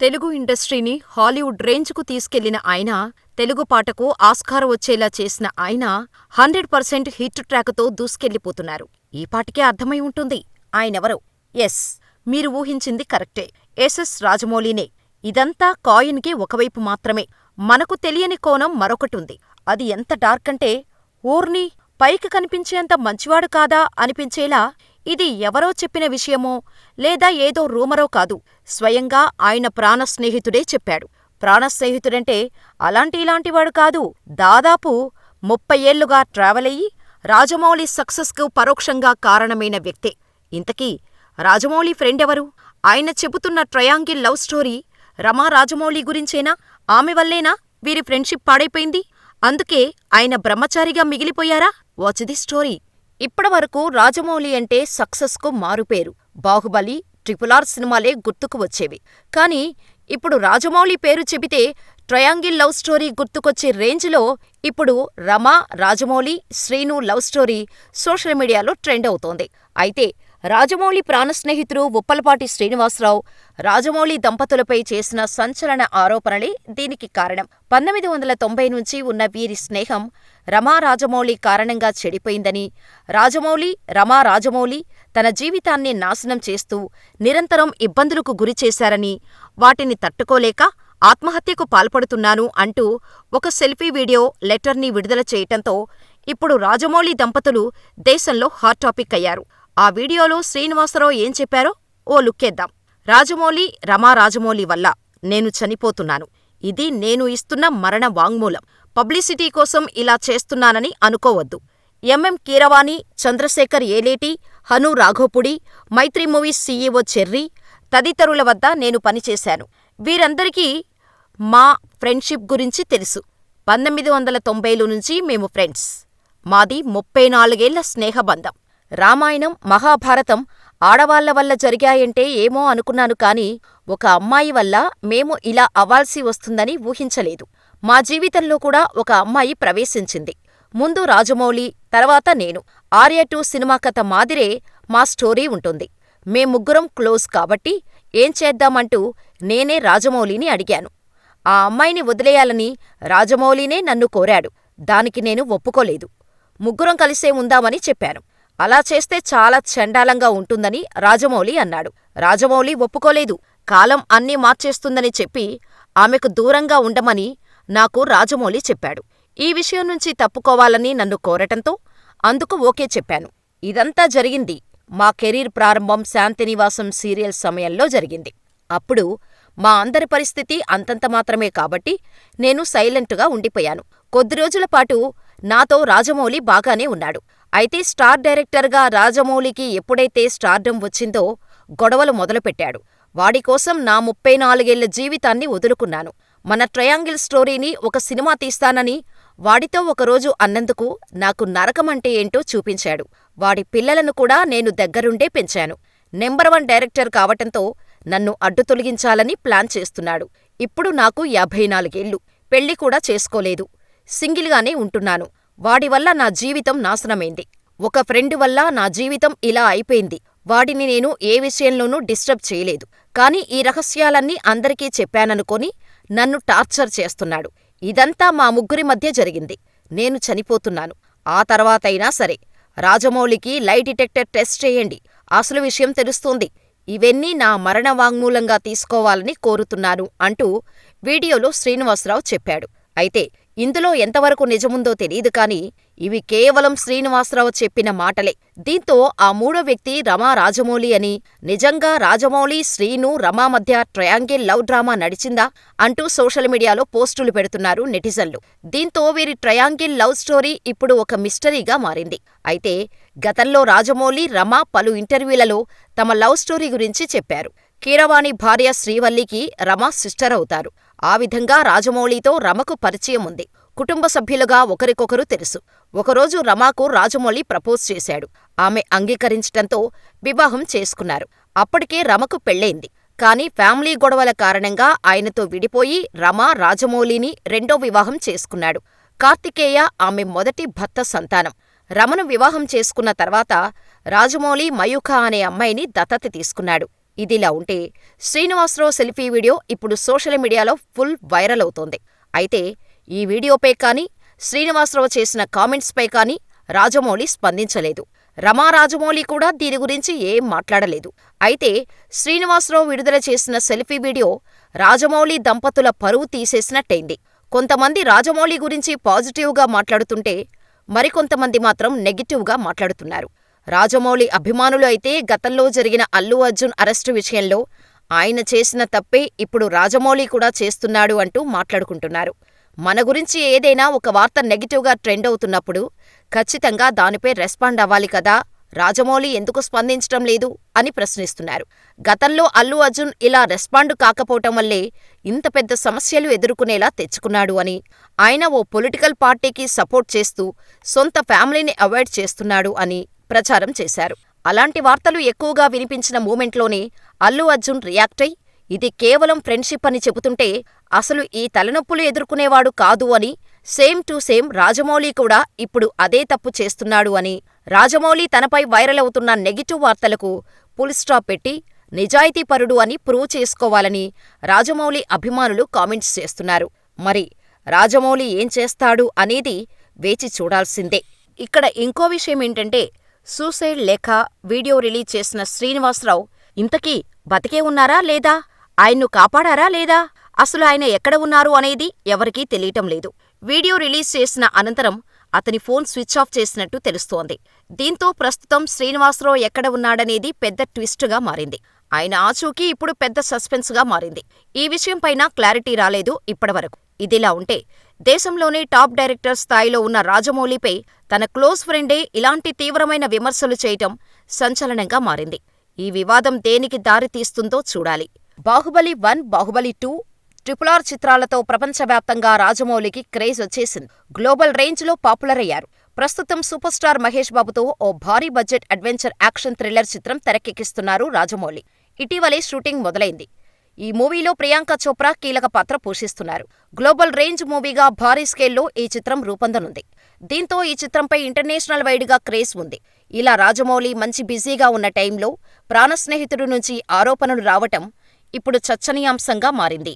తెలుగు ఇండస్ట్రీని హాలీవుడ్ రేంజ్కు తీసుకెళ్ళిన ఆయన, తెలుగు పాటకు ఆస్కార్ వచ్చేలా చేసిన ఆయన హండ్రెడ్ పర్సెంట్ హిట్ ట్రాకుతో దూసుకెళ్ళిపోతున్నారు. ఈ పాటికే అర్థమై ఉంటుంది ఆయనెవరో. ఎస్, మీరు ఊహించింది కరెక్టే. ఎస్ఎస్ రాజమౌళినే. ఇదంతా కాయిన్కి ఒకవైపు మాత్రమే. మనకు తెలియని కోణం మరొకటుంది. అది ఎంత డార్కంటే, ఊర్ని పైకి కనిపించేంత మంచివాడు కాదా అనిపించేలా ఇది ఎవరో చెప్పిన విషయమో, లేదా ఏదో రూమరో కాదు. స్వయంగా ఆయన ప్రాణ స్నేహితుడే చెప్పాడు. ప్రాణ స్నేహితుడంటే అలాంటి ఇలాంటివాడు కాదు. దాదాపు ముప్పై ఏళ్ళుగా ట్రావెలయ్యి రాజమౌళి సక్సెస్కు పరోక్షంగా కారణమైన వ్యక్తే. ఇంతకీ రాజమౌళి ఫ్రెండెవరు? ఆయన చెబుతున్న triangle love story Rama Rajamouli గురించేనా? ఆమె వల్లేనా వీరి ఫ్రెండ్షిప్ పాడైపోయింది? అందుకే ఆయన బ్రహ్మచారిగా మిగిలిపోయారా? Watch the story. ఇప్పటివరకు రాజమౌళి అంటే సక్సెస్కు మారుపేరు. బాహుబలి, ట్రిపుల్ ఆర్ సినిమాలే గుర్తుకు వచ్చేవి. కానీ ఇప్పుడు రాజమౌళి పేరు చెబితే ట్రయాంగిల్ లవ్ స్టోరీ గుర్తుకొచ్చే రేంజ్లో ఇప్పుడు Rama, Rajamouli, Srinu love story social మీడియాలో ట్రెండ్ అవుతోంది. అయితే రాజమౌళి ప్రాణ స్నేహితుడు ఉప్పలపాటి శ్రీనివాసరావు, రాజమౌళి దంపతులపై చేసిన సంచలన ఆరోపణలే దీనికి కారణం. పంతొమ్మిది వందల తొంభై నుంచి ఉన్న వీరి స్నేహం రమా రాజమౌళి కారణంగా చెడిపోయిందని, రాజమౌళి, రమా రాజమౌళి తన జీవితాన్ని నాశనం చేస్తూ నిరంతరం ఇబ్బందులకు గురిచేశారని, వాటిని తట్టుకోలేక ఆత్మహత్యకు పాల్పడుతున్నాను అంటూ ఒక సెల్ఫీ వీడియో, లెటర్ని విడుదల చేయటంతో ఇప్పుడు రాజమౌళి దంపతులు దేశంలో హాట్ టాపిక్ అయ్యారు. ఆ వీడియోలో శ్రీనివాసరావు ఏం చెప్పారో ఓ లుక్కేద్దాం. రాజమౌళి, రమా రాజమౌళి వల్ల నేను చనిపోతున్నాను. ఇది నేను ఇస్తున్న మరణ వాంగ్మూలం. పబ్లిసిటీ కోసం ఇలా చేస్తున్నానని అనుకోవద్దు. MM Keeravani, Chandrasekhar Yeleti, Hanu Raghavapudi, Mythri movies CEO Cherry తదితరుల వద్ద నేను పనిచేశాను. వీరందరికీ మా ఫ్రెండ్షిప్ గురించి తెలుసు. పంతొమ్మిది వందల తొంభైలు నుంచి మేము ఫ్రెండ్స్. మాది ముప్పై నాలుగేళ్ళ స్నేహబంధం. రామాయణం, మహాభారతం ఆడవాళ్ళ వల్ల జరిగాయంటే ఏమో అనుకున్నాను కానీ ఒక అమ్మాయి వల్ల మేము ఇలా అవ్వాల్సి వస్తుందని ఊహించలేదు. మా జీవితంలో కూడా ఒక అమ్మాయి ప్రవేశించింది. ముందు రాజమౌళి, తర్వాత నేను. ఆర్య టూ సినిమా కథ మాదిరే మా స్టోరీ ఉంటుంది. మేం ముగ్గురం క్లోజ్ కాబట్టి ఏం చేద్దామంటూ నేనే రాజమౌళిని అడిగాను. ఆ అమ్మాయిని వదిలేయాలని రాజమౌళినే నన్ను కోరాడు. దానికి నేను ఒప్పుకోలేదు. ముగ్గురం కలిసే ఉందామని చెప్పాను. అలా చేస్తే చాలా చండాలంగా ఉంటుందని రాజమౌళి అన్నాడు. రాజమౌళి ఒప్పుకోలేదు. కాలం అన్నీ మార్చేస్తుందని చెప్పి ఆమెకు దూరంగా ఉండమని నాకు రాజమౌళి చెప్పాడు. ఈ విషయం నుంచి తప్పుకోవాలని నన్ను కోరటంతో అందుకు ఓకే చెప్పాను. ఇదంతా జరిగింది మా కెరీర్ ప్రారంభం శాంతినివాసం సీరియల్ సమయంలో జరిగింది. అప్పుడు మా అందరి పరిస్థితి అంతంత మాత్రమే కాబట్టి నేను సైలెంటుగా ఉండిపోయాను. కొద్ది రోజులపాటు నాతో రాజమౌళి బాగానే ఉన్నాడు. అయితే స్టార్ డైరెక్టర్గా రాజమౌళికి ఎప్పుడైతే స్టార్డం వచ్చిందో గొడవలు మొదలుపెట్టాడు. వాడికోసం నా ముప్పై నాలుగేళ్ళ జీవితాన్ని వదులుకున్నాను. మన ట్రయాంగిల్ స్టోరీని ఒక సినిమా తీస్తానని వాడితో ఒకరోజు అన్నందుకు నాకు నరకమంటే ఏంటో చూపించాడు. వాడి పిల్లలను కూడా నేను దగ్గరుండే పెంచాను. నెంబర్ వన్ డైరెక్టర్ కావటంతో నన్ను అడ్డు తొలగించాలని ప్లాన్ చేస్తున్నాడు. ఇప్పుడు నాకు యాభై నాలుగేళ్ళు. పెళ్ళి కూడా చేసుకోలేదు. సింగిల్గానే ఉంటున్నాను. వాడివల్ల నా జీవితం నాశనమైంది. ఒక ఫ్రెండ్ వల్ల నా జీవితం ఇలా అయిపోయింది. వాడిని నేను ఏ విషయంలోనూ డిస్టర్బ్ చేయలేదు. కానీ ఈ రహస్యాలన్నీ అందరికీ చెప్పాననుకొని నన్ను టార్చర్ చేస్తున్నాడు. ఇదంతా మా ముగ్గురి మధ్య జరిగింది. నేను చనిపోతున్నాను. ఆ తర్వాతైనా సరే రాజమౌళికి లై డిటెక్టర్ టెస్ట్ చేయండి. అసలు విషయం తెలుస్తోంది. ఇవన్నీ నా మరణ వాంగ్మూలంగా తీసుకోవాలని కోరుతున్నాను అంటూ వీడియోలో శ్రీనివాసరావు చెప్పాడు. అయితే ఇందులో ఎంతవరకు నిజముందో తెలీదు కాని ఇవి కేవలం శ్రీనివాసరావు చెప్పిన మాటలే. దీంతో ఆ మూడో వ్యక్తి రమా రాజమౌళి అని, నిజంగా రాజమౌళి, శ్రీను, రమా మధ్య ట్రయాంగిల్ లవ్ డ్రామా నడిచిందా అంటూ సోషల్ మీడియాలో పోస్టులు పెడుతున్నారు నెటిజన్లు. దీంతో వీరి ట్రయాంగిల్ లవ్ స్టోరీ ఇప్పుడు ఒక మిస్టరీగా మారింది. అయితే గతంలో రాజమౌళి, రమా పలు ఇంటర్వ్యూలలో తమ లవ్ స్టోరీ గురించి చెప్పారు. కీరవాణి భార్య శ్రీవల్లికి రమ సిస్టర్ అవుతారు. ఆ విధంగా రాజమౌళితో రమకు పరిచయం ఉంది. కుటుంబ సభ్యులుగా ఒకరికొకరు తెలుసు. ఒకరోజు రమాకు రాజమౌళి ప్రపోజ్ చేశాడు. ఆమె అంగీకరించటంతో వివాహం చేసుకున్నారు. అప్పటికే రమకు పెళ్ళైంది కానీ ఫ్యామిలీ గొడవల కారణంగా ఆయనతో విడిపోయి రమ రాజమౌళిని రెండో వివాహం చేసుకున్నాడు. కార్తికేయ ఆమె మొదటి భర్త సంతానం. రమను వివాహం చేసుకున్న తర్వాత రాజమౌళి మయూఖ అనే అమ్మాయిని దత్తత తీసుకున్నాడు. ఇదిలా ఉంటే శ్రీనివాసరావు సెల్ఫీ వీడియో ఇప్పుడు సోషల్ మీడియాలో ఫుల్ వైరల్ అవుతోంది అయితే ఈ వీడియోపై కానీ శ్రీనివాసరావు చేసిన కామెంట్స్పై కానీ రాజమౌళి స్పందించలేదు. రమా రాజమౌళి కూడా దీని గురించి ఏం మాట్లాడలేదు. అయితే శ్రీనివాసరావు విడుదల చేసిన సెల్ఫీ వీడియో రాజమౌళి దంపతుల పరువు తీసేసినట్టయింది. కొంతమంది రాజమౌళి గురించి పాజిటివ్గా మాట్లాడుతుంటే మరికొంతమంది మాత్రం నెగిటివ్గా మాట్లాడుతున్నారు. రాజమౌళి అభిమానులు అయితే గతంలో జరిగిన అల్లు అర్జున్ అరెస్టు విషయంలో ఆయన చేసిన తప్పే ఇప్పుడు రాజమౌళి కూడా చేస్తున్నాడు అంటూ మాట్లాడుకుంటున్నారు. మన గురించి ఏదైనా ఒక వార్త నెగిటివ్గా ట్రెండ్ అవుతున్నప్పుడు ఖచ్చితంగా దానిపై రెస్పాండ్ అవ్వాలి కదా. రాజమౌళి ఎందుకు స్పందించటం లేదు? అని ప్రశ్నిస్తున్నారు. గతంలో అల్లు అర్జున్ ఇలా రెస్పాండ్ కాకపోవటం వల్లే ఇంత పెద్ద సమస్యలు ఎదుర్కొనేలా తెచ్చుకున్నాడు అని ఆయన ఓ పొలిటికల్ పార్టీకి సపోర్ట్ చేస్తూ సొంత ఫ్యామిలీని అవాయిడ్ చేస్తున్నాడు అని ప్రచారం చేశారు. అలాంటి వార్తలు ఎక్కువగా వినిపించిన మూమెంట్లోనే అల్లు అర్జున్ రియాక్ట్ అయి ఇది కేవలం ఫ్రెండ్షిప్ అని చెబుతుంటే అసలు ఈ తలనొప్పులు ఎదుర్కొనేవాడు కాదు అని సేమ్ టు సేమ్ రాజమౌళి కూడా ఇప్పుడు అదే తప్పు చేస్తున్నాడు అని రాజమౌళి తనపై వైరల్ అవుతున్న నెగిటివ్ వార్తలకు ఫుల్ స్టాప్ పెట్టి నిజాయితీపరుడు అని ప్రూవ్ చేసుకోవాలని రాజమౌళి అభిమానులు కామెంట్స్ చేస్తున్నారు. మరి రాజమౌళి ఏం చేస్తాడు అనేది వేచి చూడాల్సిందే. ఇక్కడ ఇంకో విషయం ఏంటంటే సూసైడ్ లేఖ వీడియో రిలీజ్ చేసిన శ్రీనివాసరావు ఇంతకీ బతికే ఉన్నారా లేదా? ఆయన్ను కాపాడారా లేదా? అసలు ఆయన ఎక్కడ ఉన్నారు అనేది ఎవరికీ తెలియటం లేదు. వీడియో రిలీజ్ చేసిన అనంతరం అతని ఫోన్ స్విచ్ ఆఫ్ చేసినట్టు తెలుస్తోంది. దీంతో ప్రస్తుతం శ్రీనివాసరావు ఎక్కడ ఉన్నాడనేది పెద్ద ట్విస్టుగా మారింది. ఆయన ఆచూకీ ఇప్పుడు పెద్ద సస్పెన్స్గా మారింది. ఈ విషయంపైన క్లారిటీ రాలేదు ఇప్పటివరకు. ఇదిలా ఉంటే దేశంలోనే టాప్ డైరెక్టర్ స్థాయిలో ఉన్న రాజమౌళిపై తన క్లోజ్ ఫ్రెండే ఇలాంటి తీవ్రమైన విమర్శలు చేయటం సంచలనంగా మారింది. ఈ వివాదం దేనికి దారితీస్తుందో చూడాలి. Baahubali one Baahubali two triple R చిత్రాలతో ప్రపంచవ్యాప్తంగా రాజమౌళికి క్రేజ్ వచ్చేసింది. గ్లోబల్ రేంజ్లో పాపులర్ అయ్యారు ప్రస్తుతం సూపర్ స్టార్ మహేష్ బాబుతో ఓ భారీ బడ్జెట్ అడ్వెంచర్ యాక్షన్ థ్రిల్లర్ చిత్రం తెరకెక్కిస్తున్నారు రాజమౌళి. ఇటీవలే షూటింగ్ మొదలైంది. ఈ మూవీలో ప్రియాంక చోప్రా కీలక పాత్ర పోషిస్తున్నారు. గ్లోబల్ రేంజ్ మూవీగా భారీ స్కేల్లో ఈ చిత్రం రూపొందనుంది. దీంతో ఈ చిత్రంపై ఇంటర్నేషనల్ వైడ్గా క్రేజ్ ఉంది. ఇలా రాజమౌళి మంచి బిజీగా ఉన్న టైంలో ప్రాణస్నేహితుడి నుంచి ఆరోపణలు రావటం ఇప్పుడు చర్చనీయాంశంగా మారింది.